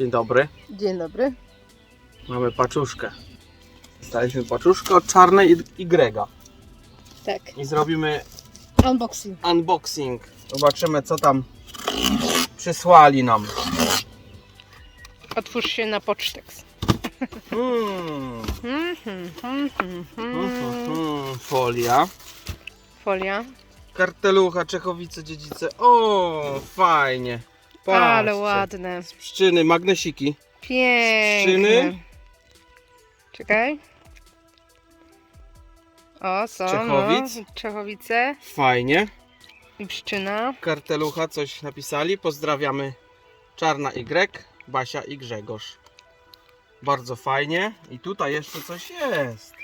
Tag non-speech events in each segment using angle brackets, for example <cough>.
Dzień dobry. Dzień dobry. Mamy paczuszkę. Dostaliśmy paczuszkę od czarnej i, Grega. Tak. I zrobimy Unboxing. unboxing. Zobaczymy co tam przysłali nam. Otwórz się na poczteks. Mm. Mhm, mhm, mhm. mm, Folia. Folia. Kartelucha, Czechowice, Dziedzice. O, fajnie. Patrzcie. Ale ładne. Z pszczyny, magnesiki. Piękne. Skrzyny. Czekaj. O, są. Czechowic. No. Czechowice Fajnie. i pszczyna. Kartelucha coś napisali. Pozdrawiamy Czarna Y, Basia i Grzegorz. Bardzo fajnie. I tutaj jeszcze coś jest.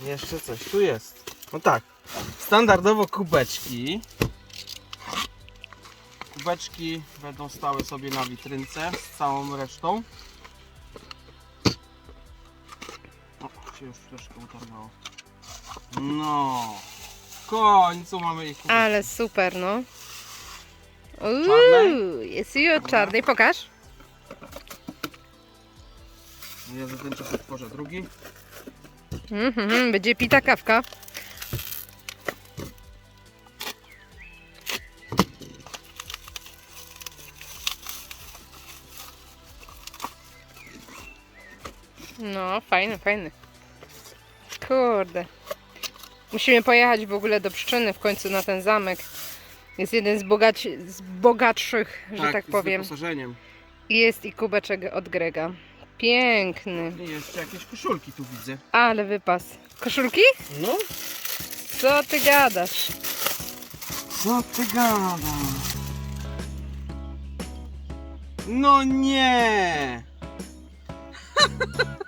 Jeszcze coś tu jest. No tak. Standardowo kubeczki. Kubeczki będą stały sobie na witrynce z całą resztą. O, się już troszkę utargało. No. W końcu mamy ich kubeczki. Ale super, no. Uuu, jest i od czarnej. Pokaż. Ja za ten czas otworzę drugi. Mhm, będzie pita kawka. No, fajny, fajny. Kurde. Musimy pojechać w ogóle do Pszczyny w końcu na ten zamek. Jest jeden z, bogaci, z bogatszych, że tak, z powiem. wyposażeniem. I Jest i kubeczek od Grega. Piękny. I jeszcze jakieś koszulki tu widzę. Ale wypas. Koszulki? No? Co ty gadasz? Co ty gadasz? No nie! <laughs>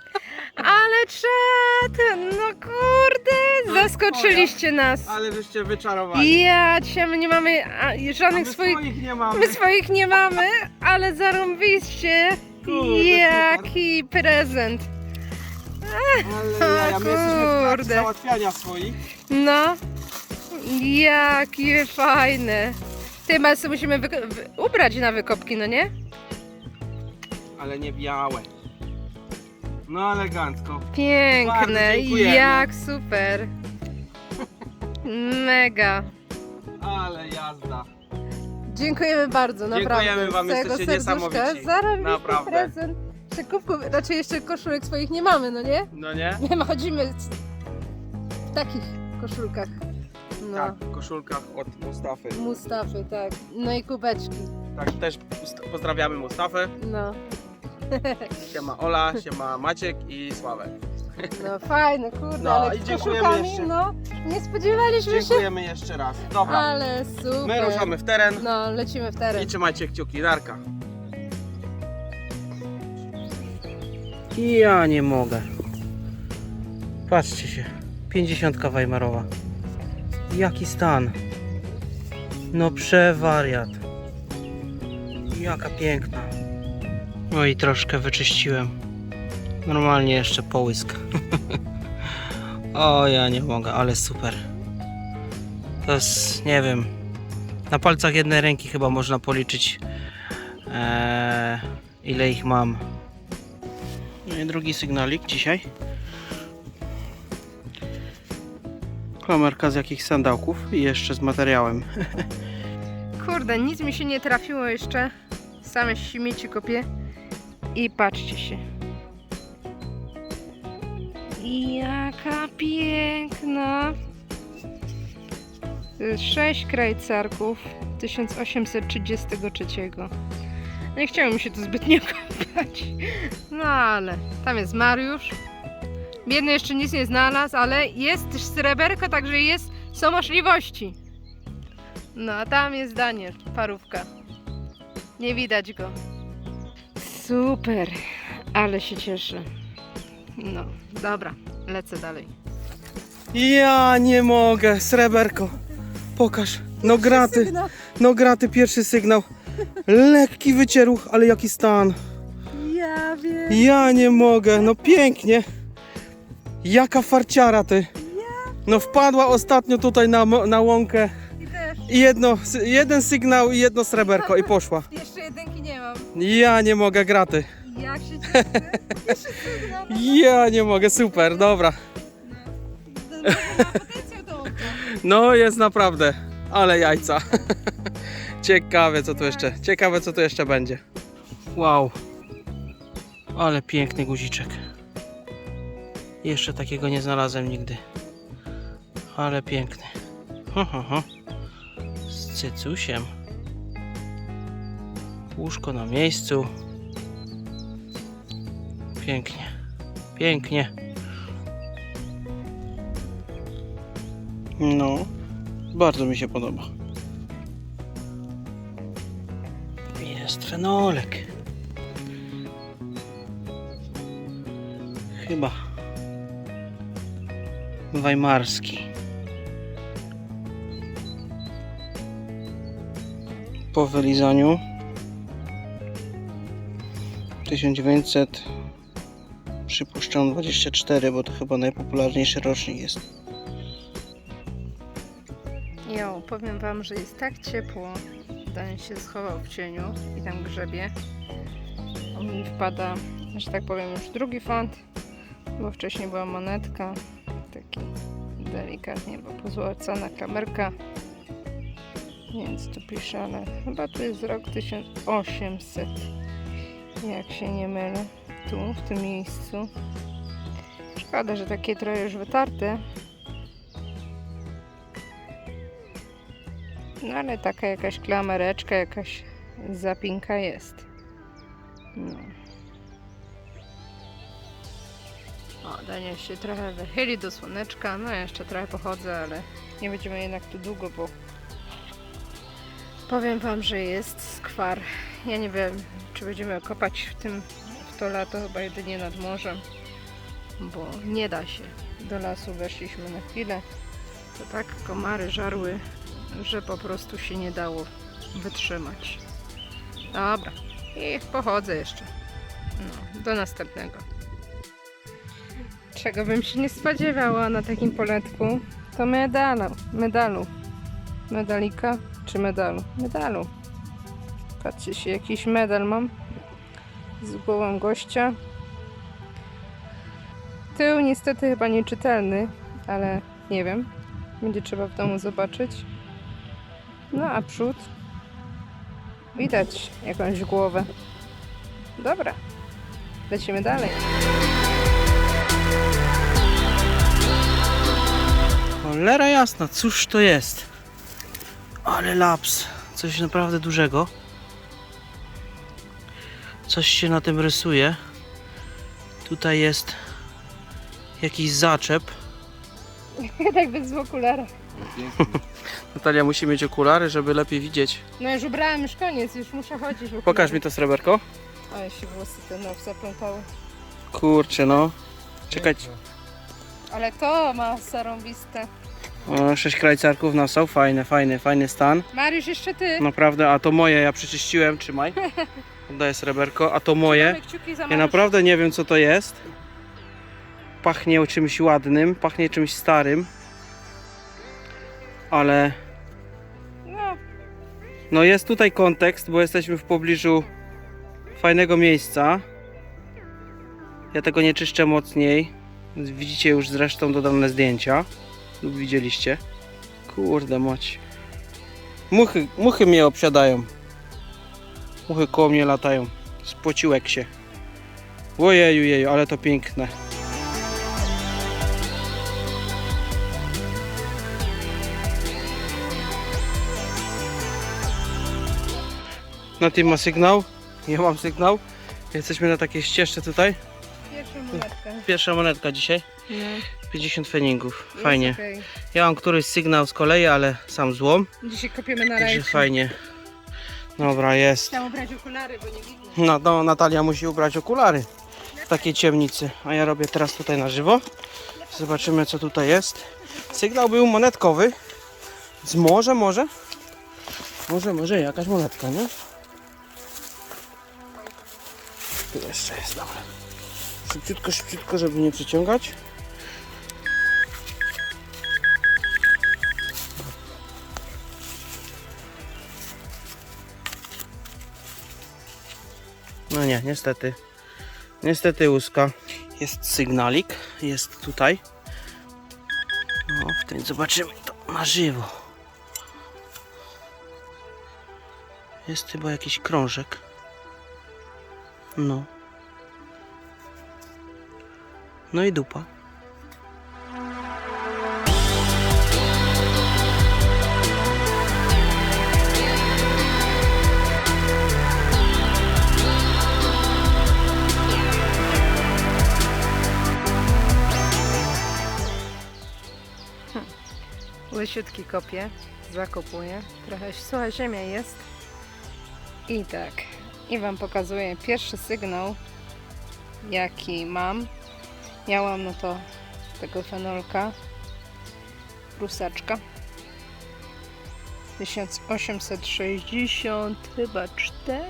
Ale czad! No kurde! Zaskoczyliście nas! Ale żeście wyczarowali. Ja cię, my nie mamy a, A my żadnych swoich... swoich nie mamy. My swoich nie mamy, ale zarąbiście! Kurde, Jaki prezent! Ale <laughs> ja, ja my jesteśmy w trakcie Kurde. załatwiania swoich. No! Jakie fajne! Ty, my sobie musimy wyko- wy- ubrać na wykopki, no nie? Ale nie białe. No elegancko. Bardzo Piękne, dziękujemy. jak super! Mega! Ale jazda. Dziękujemy bardzo, naprawdę. Dziękujemy wam, Z całego jesteście niesamowici. Zarobisty Naprawdę. prezent. Jeszcze kubków, raczej jeszcze koszulek swoich nie mamy, no nie? No nie? Nie ma, chodzimy w takich koszulkach. No, Tak, w koszulkach od Mustafy. Mustafy, tak. No i kubeczki, Tak, też pozdrawiamy Mustafę. no. <laughs> Siema Ola, siema Maciek i Sławek. No fajne, kurde, No, ale i dziękujemy koszulkami, jeszcze. no. Nie spodziewaliśmy się, Dziękujemy jeszcze raz. Dobra, ale super. my ruszamy w teren No, lecimy w teren. i trzymajcie kciuki. Darka. Ja nie mogę. Patrzcie się. 50 Weimarowa. Jaki stan. No przewariat. Jaka piękna. No i troszkę wyczyściłem. Normalnie jeszcze połysk. <laughs> o ja nie mogę, ale super. To jest, nie wiem, na palcach jednej ręki chyba można policzyć eee, ile ich mam. No i drugi sygnalik dzisiaj. Klamerka z jakichś sandałków i jeszcze z materiałem. <laughs> Kurde, nic mi się nie trafiło jeszcze. Same śmieci kopię. I patrzcie się. Jaka piękna. To jest Sześć krajcarków 1833. Nie chciało mi się to zbytnio <laughs> kopać. No ale tam jest Mariusz. Biedny jeszcze nic nie znalazł, ale jest też sreberko, także jest, są możliwości. No, a tam jest Daniel, parówka. Nie widać go. Super, ale się cieszę. No, dobra, lecę dalej. Ja nie mogę, sreberko. Pokaż. No graty, no graty, pierwszy sygnał. Lekki wycieruch, ale jaki stan. Ja wiem. Ja nie mogę, no pięknie. Jaka farciara ty. No wpadła ostatnio tutaj na, mo- na łąkę I też. i jedno, jeden sygnał i jedno sreberko i poszła. Ja nie mogę graty. Jak się cieszę? Ja nie mogę, super, dobra. Ma potencjał do oka. No jest naprawdę, ale jajca. Ciekawe co tu jeszcze, ciekawe co tu jeszcze będzie. Wow, ale piękny guziczek. Jeszcze takiego nie znalazłem nigdy. Ale piękny. Ho, ho, ho. Z cycusiem. Łóżko na miejscu. Pięknie, pięknie. No, bardzo mi się podoba. Jest fenolek. Chyba weimarski. Po wylizaniu 1900 przypuszczam 24, bo to chyba najpopularniejszy rocznik jest. Jo, powiem wam, że jest tak ciepło. Dan się schował w cieniu i tam grzebie. On mi wpada, że tak powiem, już drugi fant, bo wcześniej była monetka. Taki delikatnie, bo pozłacana kamerka. Więc tu pisze, ale chyba tu jest rok 1800. Jak się nie mylę. Tu, w tym miejscu. Szkoda, że takie trochę już wytarte. No ale taka jakaś klamereczka, jakaś zapinka jest. No. O, Daniel się trochę wychyli do słoneczka. No jeszcze trochę pochodzę, ale nie będziemy jednak tu długo, bo powiem wam, że jest skwar. Ja nie wiem, czy będziemy kopać w tym w to lato, chyba jedynie nad morzem, bo nie da się. Do lasu weszliśmy na chwilę. To tak komary żarły że po prostu się nie dało wytrzymać. Dobra, i pochodzę jeszcze. No, do następnego. Czego bym się nie spodziewała na takim poletku, to medalu. Medalu. Medalika czy medalu? Medalu. Patrzcie się, jakiś medal mam z głową gościa. Tył niestety chyba nieczytelny, ale nie wiem. Będzie trzeba w domu zobaczyć. No a przód widać jakąś głowę. Dobra, lecimy dalej. Cholera jasna, cóż to jest? Ale laps, coś naprawdę dużego. Coś się na tym rysuje. Tutaj jest jakiś zaczep. <laughs> tak bez okulara. <laughs> Natalia musi mieć okulary, żeby lepiej widzieć. No już ubrałam, już koniec, już muszę chodzić. w Pokaż mi to sreberko. Ale się włosy ten nos zaplątały. Kurczę no. Czekać. Ale to ma zarąbiste. O, sześć krajcarków na są. Fajny, fajny, fajny stan. Mariusz, jeszcze ty. Naprawdę, a to moje, ja przeczyściłem, trzymaj. <laughs> Oddaję sreberko, a to moje. Trzymamy kciuki za Ja Mariusza. naprawdę nie wiem co to jest. Pachnie czymś ładnym, pachnie czymś starym. Ale No, no jest tutaj kontekst, bo jesteśmy w pobliżu fajnego miejsca. Ja tego nie czyszczę mocniej. Widzicie już zresztą dodane zdjęcia. Lub widzieliście. Kurde moć. Muchy, muchy mnie obsiadają. Muchy koło mnie latają. Spociłek się. Ojeju, jeju, ale to piękne. Na tym ma sygnał. Ja mam sygnał. Jesteśmy na takiej ścieżce tutaj. Pierwsza monetka. Pierwsza monetka dzisiaj. No, 50 feningów. Fajnie. okej. Ja mam któryś sygnał z kolei, ale sam złom. Dzisiaj kopiemy na Także rajcu. fajnie. Dobra, jest. Chciałam ubrać okulary, bo nie widzę. No, no Natalia musi ubrać okulary w takiej ciemnicy. A ja robię teraz tutaj na żywo. Zobaczymy co tutaj jest. Sygnał był monetkowy. Z może, może? Może, może jakaś monetka, nie? Tu jeszcze jest, dobra. Szybciutko, szybciutko, żeby nie przyciągać. nie, niestety. Niestety łuska. Jest sygnalik, jest tutaj. No, w tym zobaczymy to na żywo. Jest chyba jakiś krążek. No. No i dupa. Łysiutki kopie, zakopuje. Trochę sucha ziemia jest. I tak. I Wam pokazuję pierwszy sygnał, jaki mam. Miałam no to tego fenolka. Prusaczka. 1860 chyba 4.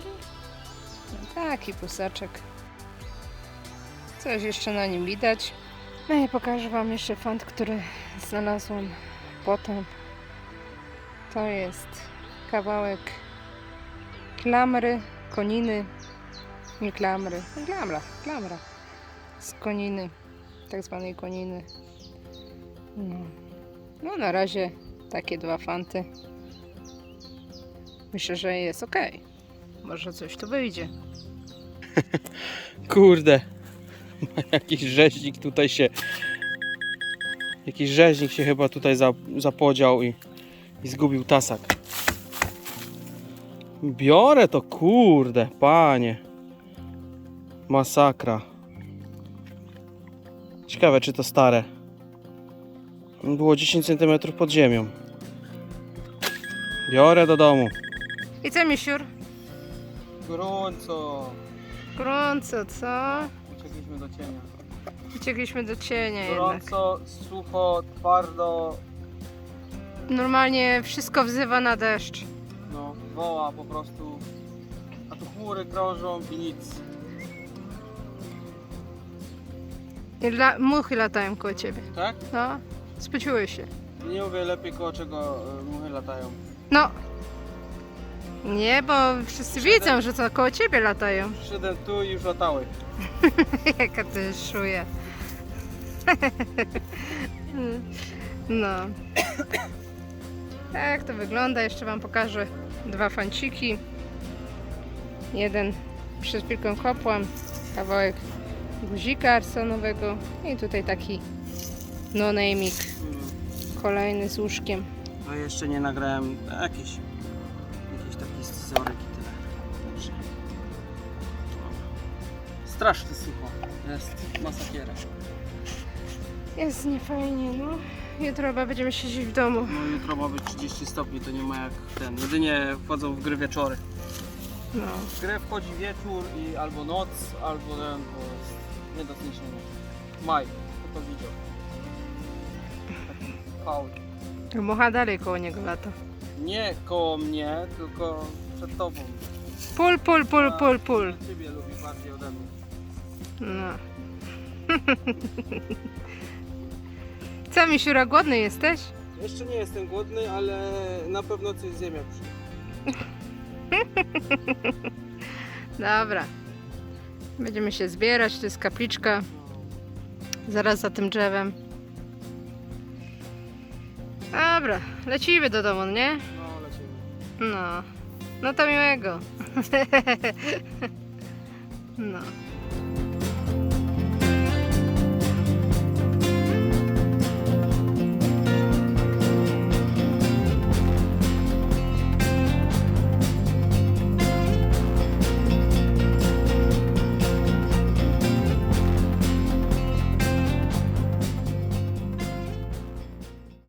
No taki pusaczek. Coś jeszcze na nim widać. No i pokażę Wam jeszcze fant, który znalazłam potem. To jest kawałek klamry, koniny, nie klamry, klamra, klamra z koniny, tak zwanej koniny. No. no na razie takie dwa fanty. Myślę, że jest ok. Może coś tu wyjdzie. <laughs> Kurde. Jakiś rzeźnik tutaj się. Jakiś rzeźnik się chyba tutaj za, zapodział i, i zgubił tasak. Biorę to, kurde, panie. Masakra. Ciekawe, czy to stare. Było 10 cm pod ziemią. Biorę do domu. I co, misiur? Gorąco. Gorąco, co? Uciekliśmy do cienia. Uciekliśmy do cienia jednak. Gorąco, sucho, twardo, Normalnie wszystko wzywa na deszcz. no, woła po prostu. A tu chmury krążą i nic. I la- muchy latają koło ciebie. Tak? No, spociły się. Nie mówię lepiej koło czego y, muchy latają. No. Nie, bo wszyscy widzą, że to koło ciebie latają. Przyszedłem tu i już latały. <laughs> Jaka jest szuja. <laughs> No. Tak to wygląda. Jeszcze Wam pokażę dwa fanciki. Jeden przed chwilką kopłam. Kawałek guzika arsonowego. I tutaj taki no-naming. Kolejny z łóżkiem. A jeszcze nie nagrałem jakieś, jakieś takie scyzoryk i tyle. Także. Strasznie sucho. Jest masakiera. Jest niefajnie, no. Jutro chyba będziemy siedzieć w domu. No jutro ma być 30 stopni, to nie ma jak ten. Jedynie wchodzą w gry wieczory. No. W grę wchodzi wieczór i albo noc, albo ten, bo jest nie do zniesienia. Maj, kto to widział? Taki Paul. Mucha dalej koło niego lata. Nie koło mnie, tylko przed tobą. Pul, pul, pul, pul, pul. A Ciebie lubi bardziej ode mnie. No. Co, Misiura, głodny jesteś? Jeszcze nie jestem głodny, ale na pewno coś zjem jak przyjdę. <laughs> Dobra. Będziemy się zbierać, to jest kapliczka. Zaraz za tym drzewem. Dobra, lecimy do domu, nie? No, lecimy. No. No to miłego. <laughs> No.